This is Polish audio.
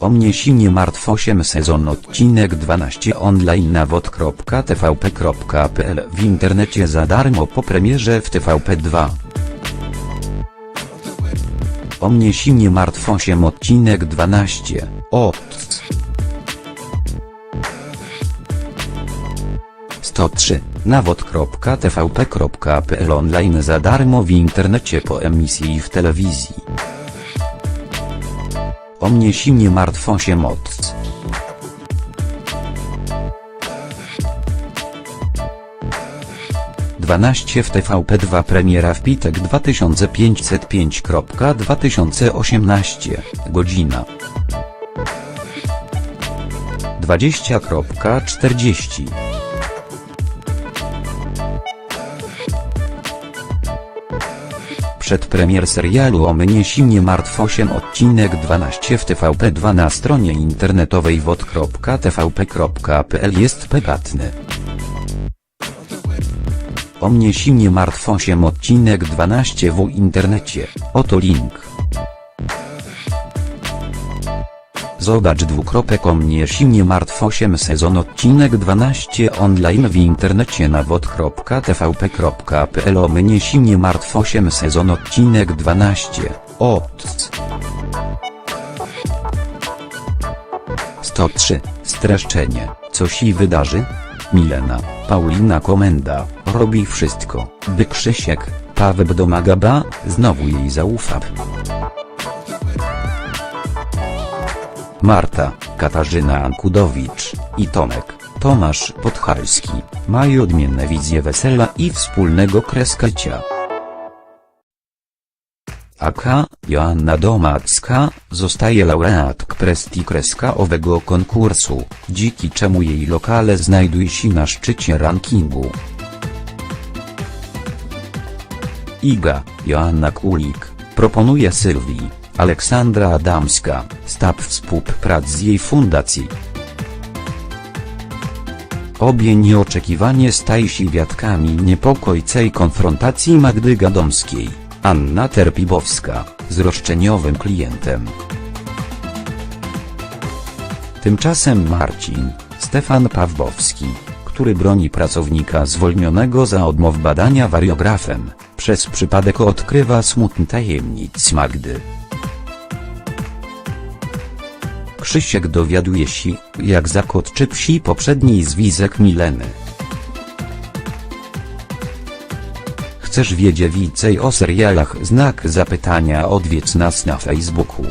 O mnie si martw 8 sezon odcinek 12 online na wod.tvp.pl w internecie za darmo po premierze w TVP2. O mnie si martw 8 odcinek 12, od 103, na wod.tvp.pl online za darmo w internecie po emisji i w telewizji. O mnie si nie martw 8 od 12 w TVP2 premiera w pitek 2505.2018, godzina. 20.40 Przedpremier serialu O mnie si nie martw 8 odcinek 12 w TVP2 na stronie internetowej wod.tvp.pl jest prywatny. O mnie si nie martw 8 odcinek 12 w internecie, oto link. Zobacz dwukropek o mnie si nie martw 8 sezon odcinek 12 online w internecie na wod.tvp.pl O mnie si nie martw 8 sezon odcinek 12, od 103, streszczenie, co się wydarzy? Milena, Paulina Komenda, robi wszystko, by Krzysiek, Paweł domagaba, znowu jej zaufa. Marta, Katarzyna Ankudowicz i Tomek, Tomasz Podhalski, mają odmienne wizje wesela i wspólnego kreskajcia. AK, Joanna Domacka, zostaje laureatk presti kreska owego konkursu, dziki czemu jej lokale znajduje się na szczycie rankingu. Iga, Joanna Kulik, proponuje Sylwii, Aleksandra Adamska, stab współprac z jej fundacji. Obie nieoczekiwanie staje się wiatkami niepokojcej konfrontacji Magdy Gadomskiej, Anna Terpibowska, z roszczeniowym klientem. Tymczasem Marcin, Stefan Pawłowski, który broni pracownika zwolnionego za odmow badania wariografem, przez przypadek odkrywa smutny tajemnic Magdy. Krzysiek dowiaduje się, jak zakotczy psi poprzedniej zwisek Mileny. Chcesz wiedzieć więcej o serialach? Znak zapytania odwiedź nas na Facebooku.